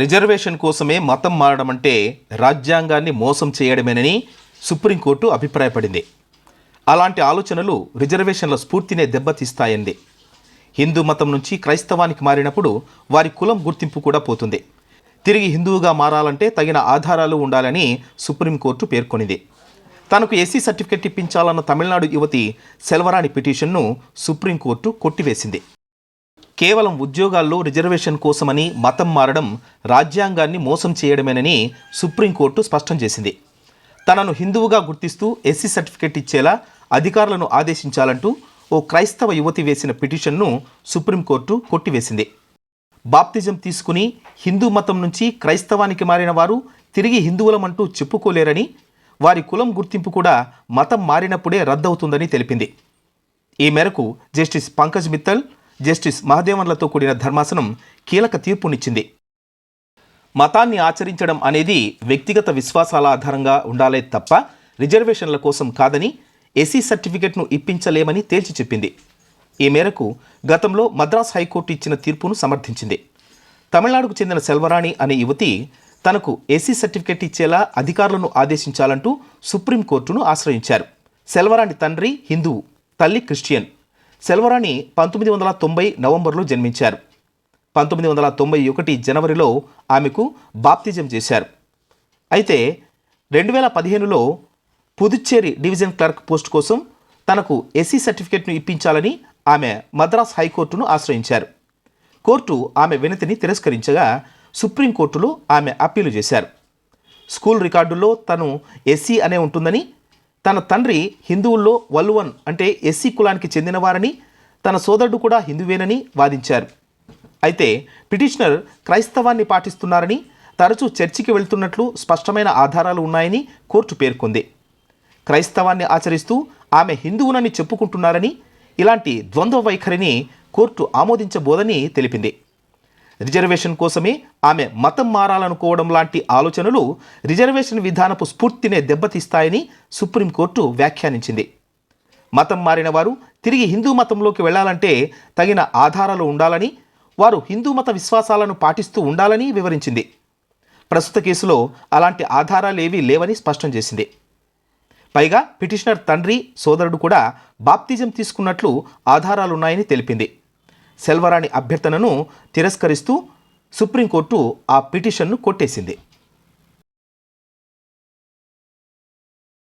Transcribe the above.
Reservation కోసమే మతం మారడం అంటే రాజ్యాంగాన్ని మోసం చేయడమేనని సుప్రీంకోర్టు అభిప్రాయపడింది. అలాంటి ఆలోచనలు రిజర్వేషన్ల స్ఫూర్తినే దెబ్బతీస్తాయంది. హిందూ మతం నుంచి క్రైస్తవానికి మారినప్పుడు వారి కులం గుర్తింపు కూడా పోతుంది. తిరిగి హిందువుగా మారాలంటే తగిన ఆధారాలు ఉండాలని సుప్రీంకోర్టు పేర్కొనింది. తనకు ఎస్సీ సర్టిఫికెట్ ఇప్పించాలన్న తమిళనాడు యువతి సెల్వరాణి పిటిషన్ను సుప్రీంకోర్టు కొట్టివేసింది. కేవలం ఉద్యోగాల్లో రిజర్వేషన్ కోసమని మతం మారడం రాజ్యాంగాన్ని మోసం చేయడమేనని సుప్రీంకోర్టు స్పష్టం చేసింది. తనను హిందువుగా గుర్తిస్తూ ఎస్సీ సర్టిఫికెట్ ఇచ్చేలా అధికారులను ఆదేశించాలంటూ ఓ క్రైస్తవ యువతి వేసిన పిటిషన్ను సుప్రీంకోర్టు కొట్టివేసింది. బాప్తిజం తీసుకుని హిందూ మతం నుంచి క్రైస్తవానికి మారిన వారు తిరిగి హిందువులమంటూ చెప్పుకోలేరని వారి కులం గుర్తింపు కూడా మతం మారినప్పుడే రద్దవుతుందని తెలిపింది. ఈ మేరకు జస్టిస్ పంకజ్ మిత్తల్ జస్టిస్ మహదేవన్లతో కూడిన ధర్మాసనం కీలక తీర్పునిచ్చింది. మతాన్ని ఆచరించడం అనేది వ్యక్తిగత విశ్వాసాల ఆధారంగా ఉండాలే తప్ప రిజర్వేషన్ల కోసం కాదని ఎస్సీ సర్టిఫికెట్ను ఇప్పించలేమని తేల్చి చెప్పింది. ఈ మేరకు గతంలో మద్రాస్ హైకోర్టు ఇచ్చిన తీర్పును సమర్థించింది. తమిళనాడుకు చెందిన సెల్వరాణి అనే యువతి తనకు ఎస్సీ సర్టిఫికెట్ ఇచ్చేలా అధికారులను ఆదేశించాలంటూ సుప్రీంకోర్టును ఆశ్రయించారు. సెల్వరాణి తండ్రి హిందువు తల్లి క్రిస్టియన్. సెల్వరాణి పంతొమ్మిది వందల తొంభై నవంబర్లో జన్మించారు. పంతొమ్మిది వందల తొంభై ఒకటి జనవరిలో ఆమెకు బాప్తిజం చేశారు. అయితే రెండు వేల పదిహేనులో పుదుచ్చేరి డివిజన్ క్లర్క్ పోస్ట్ కోసం తనకు ఎస్సీ సర్టిఫికెట్ను ఇప్పించాలని ఆమె మద్రాస్ హైకోర్టును ఆశ్రయించారు. కోర్టు ఆమె వినతిని తిరస్కరించగా సుప్రీంకోర్టులో ఆమె అప్పీలు చేశారు. స్కూల్ రికార్డుల్లో తను ఎస్సీ అనే ఉంటుందని తన తండ్రి హిందువుల్లో వల్వన్ అంటే ఎస్సీ కులానికి చెందినవారని తన సోదరుడు కూడా హిందువేనని వాదించారు. అయితే పిటిషనర్ క్రైస్తవాన్ని పాటిస్తున్నారని తరచూ చర్చికి వెళ్తున్నట్లు స్పష్టమైన ఆధారాలు ఉన్నాయని కోర్టు పేర్కొంది. క్రైస్తవాన్ని ఆచరిస్తూ ఆమె హిందువునని చెప్పుకుంటున్నారని ఇలాంటి ద్వంద్వ వైఖరిని కోర్టు ఆమోదించబోదని తెలిపింది. రిజర్వేషన్ కోసమే ఆమె మతం మారాలనుకోవడం లాంటి ఆలోచనలు రిజర్వేషన్ విధానపు స్ఫూర్తినే దెబ్బతీస్తాయని సుప్రీంకోర్టు వ్యాఖ్యానించింది. మతం మారిన వారు తిరిగి హిందూ మతంలోకి వెళ్ళాలంటే తగిన ఆధారాలు ఉండాలని వారు హిందూ మత విశ్వాసాలను పాటిస్తూ ఉండాలని వివరించింది. ప్రస్తుత కేసులో అలాంటి ఆధారాలేవీ లేవని స్పష్టం చేసింది. పైగా పిటిషనర్ తండ్రి సోదరుడు కూడా బాప్తిజం తీసుకున్నట్లు ఆధారాలున్నాయని తెలిపింది. సెల్వరాణి అభ్యర్థనను తిరస్కరిస్తూ సుప్రీంకోర్టు ఆ పిటిషన్ను కొట్టేసింది.